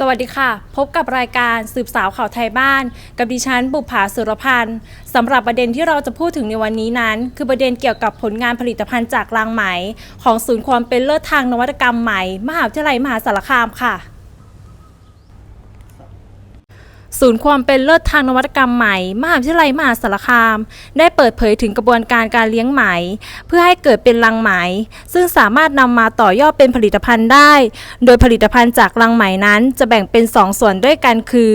สวัสดีค่ะ พบกับรายการสืบสาวข่าวไทยบ้าน กับดิฉันบุภาสุรพันธ์สำหรับประเด็นที่เราจะพูดถึงในวันนี้นั้น คือประเด็นเกี่ยวกับผลงานผลิตภัณฑ์จากรางไหม ของศูนย์ความเป็นเลิศทางนวัตกรรมใหม่ มหาวิทยาลัยมหาสารคามค่ะ ศูนย์ความเป็นเลิศทางนวัตกรรมใหม่ มหาวิทยาลัยมหาสารคาม ได้เปิดเผยถึงกระบวนการการเลี้ยงไหม เพื่อให้เกิดเป็นรังไหม ซึ่งสามารถนำมาต่อยอดเป็นผลิตภัณฑ์ได้ โดยผลิตภัณฑ์จากรังไหมนั้นจะแบ่งเป็น 2 ส่วนด้วยกันคือ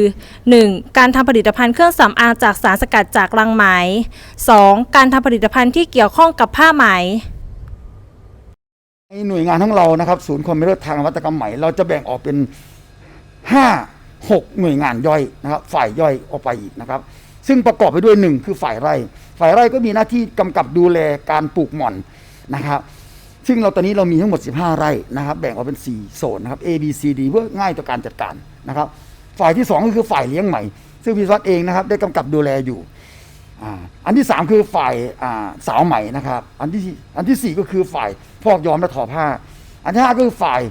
1. การทำผลิตภัณฑ์เครื่องสำอางจากสารสกัดจากรังไหม 2. การทำผลิตภัณฑ์ที่เกี่ยวข้องกับผ้าไหมในหน่วยงานของเรานะครับ ศูนย์คอมพิวเตอร์ทางนวัตกรรมใหม่ เราจะแบ่งออกเป็นห้าหกหน่วยงานย่อยนะครับฝ่ายย่อยออกไปอีกนะครับ ซึ่งประกอบไปด้วยหนึ่งคือฝ่ายไร่ ฝ่ายไร่ก็มีหน้าที่กำกับดูแลการปลูกหม่อนนะครับ ซึ่งเราตอนนี้เรามีทั้งหมด 15 ไร่นะครับ แบ่งออกเป็น 4 โซนนะครับ A B C D เพื่อง่ายต่อการจัดการนะครับ ฝ่ายที่ 2 ก็คือฝ่ายเลี้ยงใหม่ ซึ่งพิวัตรเองนะครับได้กำกับดูแลอยู่อ,อันที่สามคือฝ่ายาสาวใหม่นะครับ อันที่อันที่สี่ก็คือฝ่ายพอกย้อมและทอผ้า อันที่ห้าก็คือฝ่าย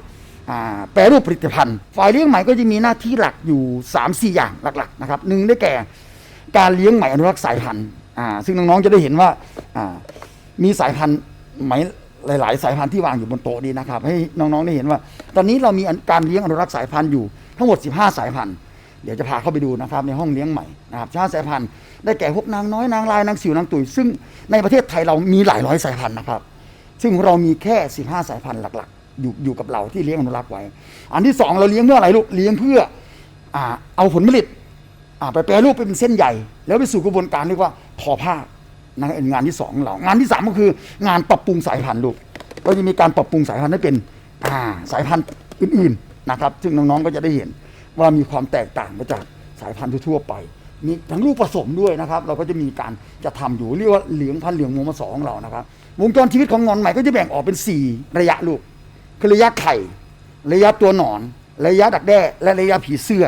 แปรรูปผลิตภัณฑ์ ฝ่ายเลี้ยงไหมก็จะมีหน้าที่หลักอยู่3ามสี่อย่างหลักๆนะครับหนึ่งได้แก่การเลี้ยงไหมอนุรักษ์สายพันธุ์ซึ่งน้องๆจะได้เห็นว่ามีสายพันธุ์ไหมหลาย ๆ สายพันธุ์ที่วางอยู่บนโต๊ะนี้นะครับ ให้น้องๆได้เห็นว่า ตอนนี้เรามีการเลี้ยงอนุรักษ์สายพันธุ์อยู่ทั้งหมด 15 สายพันธุ์เดี๋ยวจะพาเข้าไปดูนะครับในห้องเลี้ยงใหม่นะครับชาสายพันธุ์ได้แก่พวกนางน้อยนางลายนางสิวนางตุยซึ่งในประเทศไทยเรามีหลายร้อยสายพันธุ์นะครับ ซึ่งเรามีแค่ 15 สายพันธุ์หลัก ๆ อยู่อยู่กับเราที่เลี้ยงอนุรักษ์ไว้ อันที่สองเราเลี้ยงเพื่ออะไรลูกเลี้ยงเพื่ออ่าเอาผลผลิตอ่าไปแปรรูปเป็นเส้นใหญ่ แล้วไปสู่กระบวนการเรียกว่าทอผ้านะครับเป็นงานที่สองเรา งานที่สามก็คืองานปรับปรุงสายพันธุ์ลูกก็จะมีการปรับปรุงสายพันธุ์ให้เป็นอ่าสายพันธุ์อื่นๆนะครับ ซึ่งน้องๆก็จะได้เห็นว่ามีความแตกต่างไปจากสายพันธุ์ทั่วไปมีทั้งลูกผสมด้วยนะครับ เราก็จะมีการจะทำอยู่เรียกว่าเหลืองพันเหลืองโมมาสองของเรานะครับวงจรชีวิตของงอนใหม่ก็จะแบ่งออกเป็น 4 ระยะลูก คือระยะไข่ ระยะตัวหนอน ระยะดักแด้ และระยะผีเสื้อ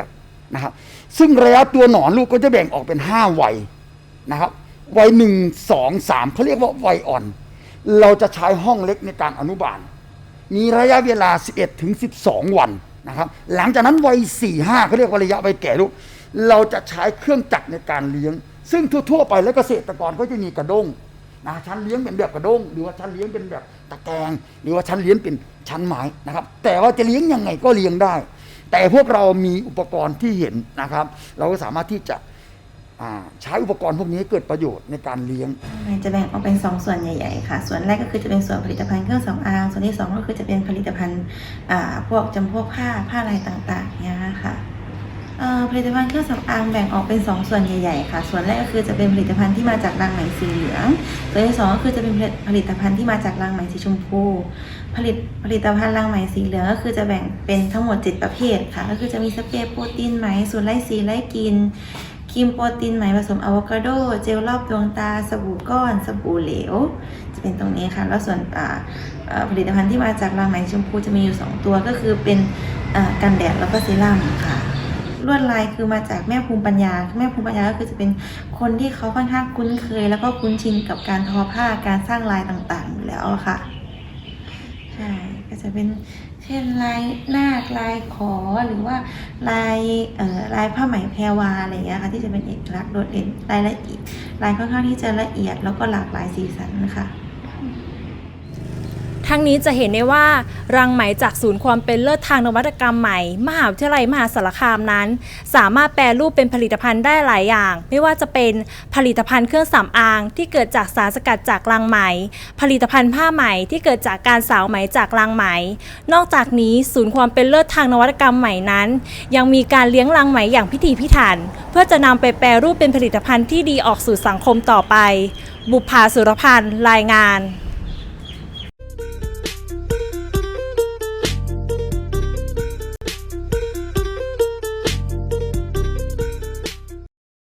นะครับ ซึ่งระยะตัวหนอนลูกก็จะแบ่งออกเป็น 5 วัยนะครับ วัยหนึ่งสองสามเขาเรียกว่าวัยอ่อน เราจะใช้ห้องเล็กในการอนุบาล มีระยะเวลา 11ถึง12 วันนะครับ หลังจากนั้นวัย4 5เขาเรียกว่าระยะวัยแก่ลูก เราจะใช้เครื่องจักรในการเลี้ยง ซึ่งทั่ว ๆ ไปแล้วเกษตรกรก็จะมีกระด้งนะชั้นเลี้ยงเป็นแบบกระด้งหรือว่าชั้นเลี้ยงเป็นแบบ ตะแกรงหรือว่าชั้นเลี้ยงเป็นชั้นไม้นะครับ แต่ว่าจะเลี้ยงยังไงก็เลี้ยงได้ แต่พวกเรามีอุปกรณ์ที่เห็นนะครับ เราก็สามารถที่จะใช้อุปกรณ์พวกนี้ให้เกิดประโยชน์ในการเลี้ยง จะแบ่งออกเป็น 2 ส่วนใหญ่ๆค่ะ ส่วนแรกก็คือจะเป็นส่วนผลิตภัณฑ์เครื่องสำอาง ส่วนที่ 2 ก็คือจะเป็นผลิตภัณฑ์พวกจำพวกผ้าผ้าลายต่างๆเนี่ยค่ะ ผลิตภัณฑ์เครื่องสำอางแบ่งออกเป็น 2 ส่วนใหญ่ๆค่ะ ส่วนแรกก็คือจะเป็นผลิตภัณฑ์ที่มาจากรังไหมสีเหลือง ส่วนที่สองก็คือจะเป็นผลิตภัณฑ์ที่มาจากรังไหมสีชมพู ผลิตผลิตภัณฑ์รังไหมสีเหลืองก็คือจะแบ่งเป็นทั้งหมด 7 ประเภทค่ะ ก็คือจะมีสเปรย์โปรตีนไหมสูตรไล่สีไล่กินครีมโปรตีนไหมผสมอะโวคาโด เจลรอบดวงตา สบู่ก้อน สบู่เหลว จะเป็นตรงนี้ค่ะ แล้วส่วนผลิตภัณฑ์ที่มาจากรังไหมชมพูจะมีอยู่ 2 ตัวก็คือเป็นกันแดดแล้วก็เซรั่มค่ะ ลวดลายคือมาจากแม่ภูมิปัญญา แม่ภูมิปัญญาก็คือจะเป็นคนที่เขาค่อนข้างคุ้นเคย แล้วก็คุ้นชินกับการทอผ้าการสร้างลายต่างๆอยู่แล้วค่ะใช่ก็จะเป็นเช่นลายนาคลายขอหรือว่าลายเอ่อลายผ้าไหมแพรวาอะไรอย่างเงี้ยค่ะที่จะเป็นเอกลักษณ์โดดเด่นลายละเอียดลายค่อนข้างที่จะละเอียดแล้วก็หลากหลายสีสันค่ะ ทั้งนี้จะเห็นได้ว่ารังไหมจากศูนย์ความเป็นเลิศทางนวัตกรรมใหม่ มหาวิทยาลัยมหาสารคามนั้น สามารถแปลรูปเป็นผลิตภัณฑ์ได้หลายอย่าง ไม่ว่าจะเป็นผลิตภัณฑ์เครื่องสำอาง ที่เกิดจากสารสกัดจากรังไหม ผลิตภัณฑ์ผ้าไหมที่เกิดจากการสาวไหมจากรังไหม นอกจากนี้ศูนย์ความเป็นเลิศทางนวัตกรรมใหม่นั้น ยังมีการเลี้ยงรังไหมอย่างพิถีพิถัน เพื่อจะนำไปแปรรูปเป็นผลิตภัณฑ์ที่ดีออกสู่สังคมต่อไป บุพภาสุรพันธ์รายงาน